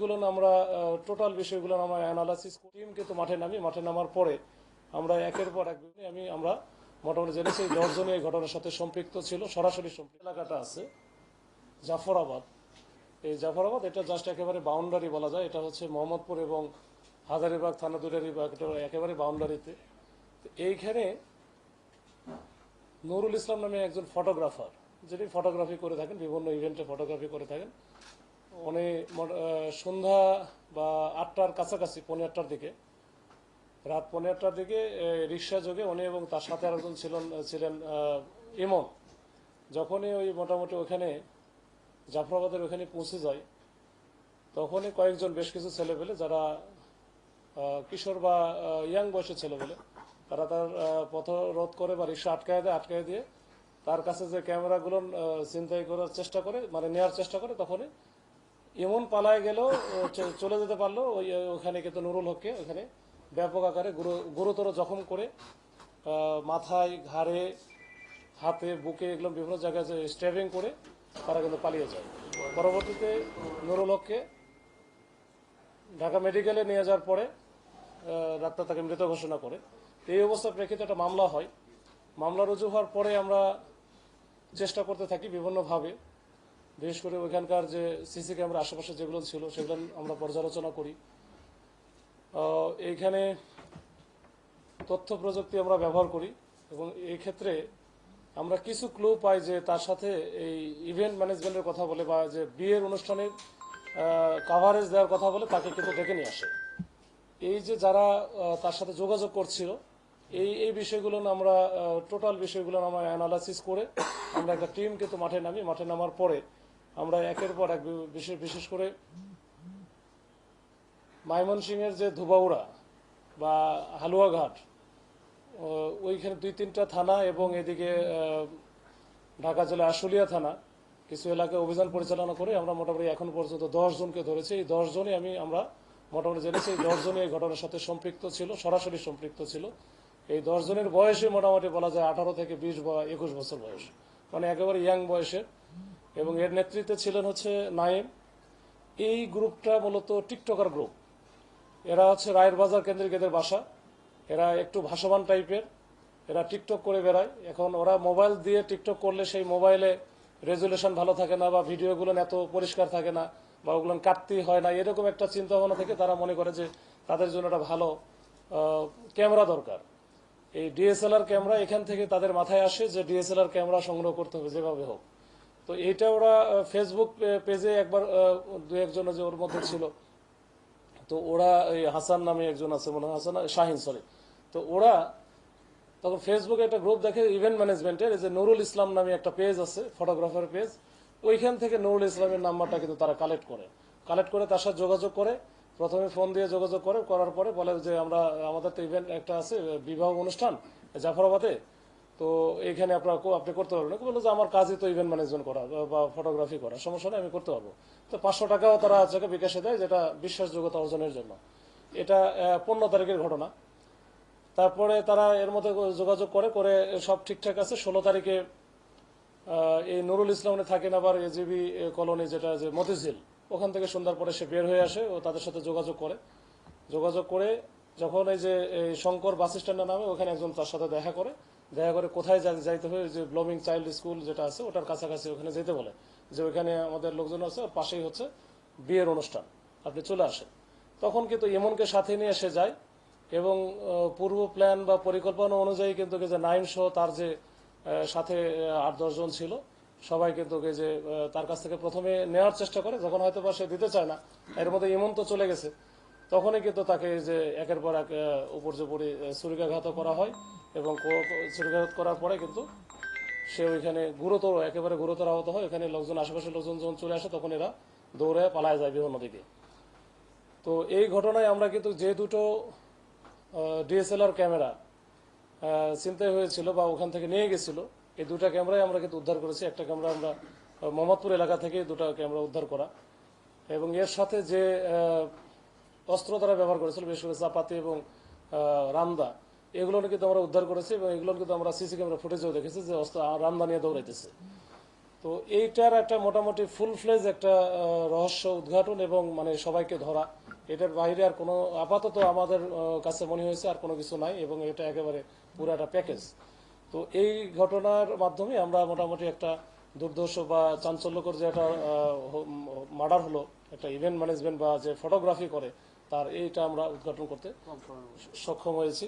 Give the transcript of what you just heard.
বিষয়গুলো আমরা টোটাল বিষয়গুলো আমরা অ্যানালাইসিস করি। টিম কিন্তু মাঠে নামি, মাঠে নামার পরে আমরা একের পর এক আমি, আমরা মোটামুটি জেনেছি দশজনই এই ঘটনার সাথে সম্পৃক্ত ছিল, সরাসরি সম্পৃক্ত। এলাকাটা আছে জাফরাবাদ। এই জাফরাবাদ, এটা জাস্ট একেবারে বাউন্ডারি বলা যায়। এটা হচ্ছে মোহাম্মদপুর এবং হাজারিবাগ থানা দুটারিবাগ এটা একেবারে বাউন্ডারিতে তো এইখানে নুরুল ইসলাম নামে একজন ফটোগ্রাফার যিনি ফটোগ্রাফি করে থাকেন, বিভিন্ন ইভেন্টে ফটোগ্রাফি করে থাকেন উনি সন্ধ্যা বা আটটার কাছাকাছি পনেরো আটটার দিকে। রাত পনেরো আটটার দিকে রিক্সা যোগে উনি এবং তার সাথে আরেকজন ছিলেন ছিলেন ইমন। যখনই ওই মোটামুটি ওখানে, জাফরাবাদের ওখানে পৌঁছে যায়, তখনই কয়েকজন বেশ কিছু ছেলেপেলে যারা কিশোর বা ইয়াং বয়সের ছেলেপেলে তারা তার পথ রোধ করে বা রিক্সা আটকায় দেয়, আটকায় দিয়ে তার কাছে যে ক্যামেরাগুলো চিন্তাই করার চেষ্টা করে মানে নেওয়ার চেষ্টা করে, তখনই এমন পালায় গেল চলে যেতে পারল, ওই, ওখানে কিন্তু নুরুল হককে ওখানে ব্যাপক আকারে গুরু- গুরুতর জখম করে মাথায়, ঘাড়ে, হাতে, বুকে এগুলো বিভিন্ন জায়গায় স্ট্যাবিং করে তারা কিন্তু পালিয়ে যায়। পরবর্তীতে নুরুল হককে ঢাকা মেডিকেলে নিয়ে যাওয়ার পরে ডাক্তার তাকে মৃত ঘোষণা করে। এই অবস্থার প্রেক্ষিতে একটা মামলা হয়। মামলা রুজু হওয়ার পরে আমরা চেষ্টা করতে থাকি বিভিন্নভাবে। বিশেষ করে ওইখানকার যে সিসি ক্যামেরা আশেপাশে যেগুলো ছিল, সেগুলো আমরা পর্যালোচনা করি। এইখানে তথ্য প্রযুক্তি আমরা ব্যবহার করি এবং এই ক্ষেত্রে আমরা কিছু ক্লু পাই যে তার সাথে এই ইভেন্ট ম্যানেজমেন্টের কথা বলে বা যে বিয়ের অনুষ্ঠানের কাভারেজ দেওয়ার কথা বলে তাকে কিন্তু ডেকে নিয়ে আসে। এই যে যারা তার সাথে যোগাযোগ করছিল, এই এই বিষয়গুলো আমরা টোটাল বিষয়গুলো আমরা অ্যানালাইসিস করে আমরা একটা টিম কিন্তু মাঠে নামি, মাঠে নামার পরে আমরা একের পর এক বিশেষ বিশেষ করে ময়মনসিংহের যে ধুবাউড়া বা হালুয়াঘাট ওইখানে দুই তিনটা থানা এবং এদিকে ঢাকা জেলা আশুলিয়া থানা কিছু এলাকায় অভিযান পরিচালনা করে আমরা মোটামুটি এখন পর্যন্ত জনকে ধরেছি। এই দশ জনই আমি, আমরা মোটামুটি জেনেছি এই দশ জনই এই ঘটনার সাথে সম্পৃক্ত ছিল, সরাসরি সম্পৃক্ত ছিল। এই দশ জনের বয়সে মোটামুটি বলা যায় আঠারো থেকে বিশ বা একুশ বছর বয়স। মানে একেবারে ইয়াং বয়সের। এবং এর নেতৃত্বে ছিলেন হচ্ছে নাইম এই গ্রুপটা মূলত টিকটকার গ্রুপ। এরা হচ্ছে রায়ের বাজার কেন্দ্রিক এদের বাসা। এরা একটু ভাসমান টাইপের। এরা টিকটক করে বেড়ায়। এখন ওরা মোবাইল দিয়ে টিকটক করলে সেই মোবাইলে রেজুলেশন ভালো থাকে না বা ভিডিওগুলো এত পরিষ্কার থাকে না বা ওগুলো কাটতেই হয় না, এরকম একটা চিন্তা ভাবনা থেকে তারা মনে করে যে তাদের জন্য একটা ভালো ক্যামেরা দরকার। এই ডিএসএলআর ক্যামেরা এখান থেকে তাদের মাথায় আসে যে ডিএসএলআর ক্যামেরা সংগ্রহ করতে হবে যেভাবে হোক। তো এইটা ওরা ফেসবুক পেজে একবার দু একজন যে ওর মধ্যে ছিল। তো ওরা এই হাসান নামে একজন আছে, মনে হয় হাসান শাহিন সরি তো ওরা তখন ফেসবুকে একটা গ্রুপ দেখে ইভেন্ট ম্যানেজমেন্টের যে নুরুল ইসলাম নামে একটা পেজ আছে ফটোগ্রাফার পেজ ওইখান থেকে নুরুল ইসলামের নাম্বারটা কিন্তু তারা কালেক্ট করে। কালেক্ট করে তার সাথে যোগাযোগ করে, প্রথমে ফোন দিয়ে যোগাযোগ করে, করার পরে বলে যে, আমরা, আমাদের তো ইভেন্ট একটা আছে, বিবাহ অনুষ্ঠান, জাফরাবাদে। তো এখানে আপনার আপনি করতে পারবেন না। বলল যে আমার কাজই তো ইভেন্ট ম্যানেজমেন্ট করা বা- বা ফটোগ্রাফি করা। সমস্যা নেই, আমি করতে পারব। তো পাঁচশো টাকাও তারা আজকে বিকাশে দেয়, যেটা বিশ্বাসযোগ্যতা অর্জনের জন্য। এটা পনেরো তারিখের ঘটনা। তারপরে তারা এর মধ্যে যোগাযোগ করে করে সব ঠিকঠাক আছে। ষোলো তারিখে এই নুরুল ইসলামে থাকেন আবার এজিবি কলোনি যেটা যে মতিঝিল। ওখান থেকে সন্ধ্যার পরে সে বের হয়ে আসে ও তাদের সাথে যোগাযোগ করে। যোগাযোগ করে যখন এই যে শঙ্কর বাস স্ট্যান্ডের নামে, ওখানে একজন তার সাথে দেখা করে দেখা করে কোথায় যাইতে হবে যে ব্লমিং চাইল্ড স্কুল যেটা আছে, ওটার কাছাকাছি ওখানে যেতে বলে। যে ওখানে আমাদের লোকজন আছে, ওর পাশেই হচ্ছে বিয়ের অনুষ্ঠান। আপনি চলে আসেন। তখন কিন্তু ইমনকে সাথে নিয়ে সে যায় এবং পূর্ব প্ল্যান বা পরিকল্পনা অনুযায়ী কিন্তু যে নাইম সহ তার যে সাথে আট দশজন ছিল, সবাই কিন্তু যে তার কাছ থেকে প্রথমে নেওয়ার চেষ্টা করে। যখন হয়তো বা সে দিতে চায় না, এর মধ্যে ইমন তো চলে গেছে। তখনই কিন্তু তাকে যে একের পর এক উপর জুপুরি ছুরিকাঘাত করা হয় এবং ছুরিকাঘাত করার পরে কিন্তু সে ওইখানে গুরুতর, একেবারে গুরুতর আহত হয়। ওখানে লোকজন, আশেপাশের লোকজন যখন চলে আসে, তখন এরা দৌড়ে পালায় যায় বিভিন্ন দিকে। তো এই ঘটনায় আমরা কিন্তু যে দুটো ডিএসএলআর ক্যামেরা চিন্তায় হয়েছিল বা ওখান থেকে নিয়ে গেছিল, এই দুটা ক্যামেরাই আমরা কিন্তু উদ্ধার করেছি। একটা ক্যামেরা আমরা মোহাম্মদপুর এলাকা থেকে দুটো ক্যামেরা উদ্ধার করা। এবং এর সাথে যে অস্ত্র তারা ব্যবহার করেছিল, বিশেষ করে চাপাতি এবং রামদা। এগুলো কিন্তু আমরা উদ্ধার করেছি এবং এগুলো কিন্তু আমরা সিসি ক্যামেরা ফুটেজেও দেখেছি যে অস্ত্র রামদা নিয়ে দৌড়াইতেছে। তো এইটার একটা মোটামুটি ফুল ফ্লেজ একটা রহস্য উদ্ঘাটন এবং মানে সবাইকে ধরা। এটার বাইরে আর কোনো আপাতত আমাদের কাছে মনে হয়েছে আর কোনো কিছু নাই এবং এটা একেবারে পুরো একটা প্যাকেজ তো এই ঘটনার মাধ্যমে আমরা মোটামুটি একটা দুর্দর্শ বা চাঞ্চল্যকর যে একটা মার্ডার হলো, একটা ইভেন্ট ম্যানেজমেন্ট বা যে ফটোগ্রাফি করে তার এইটা আমরা উদ্ঘাটন করতে সক্ষম হয়েছি।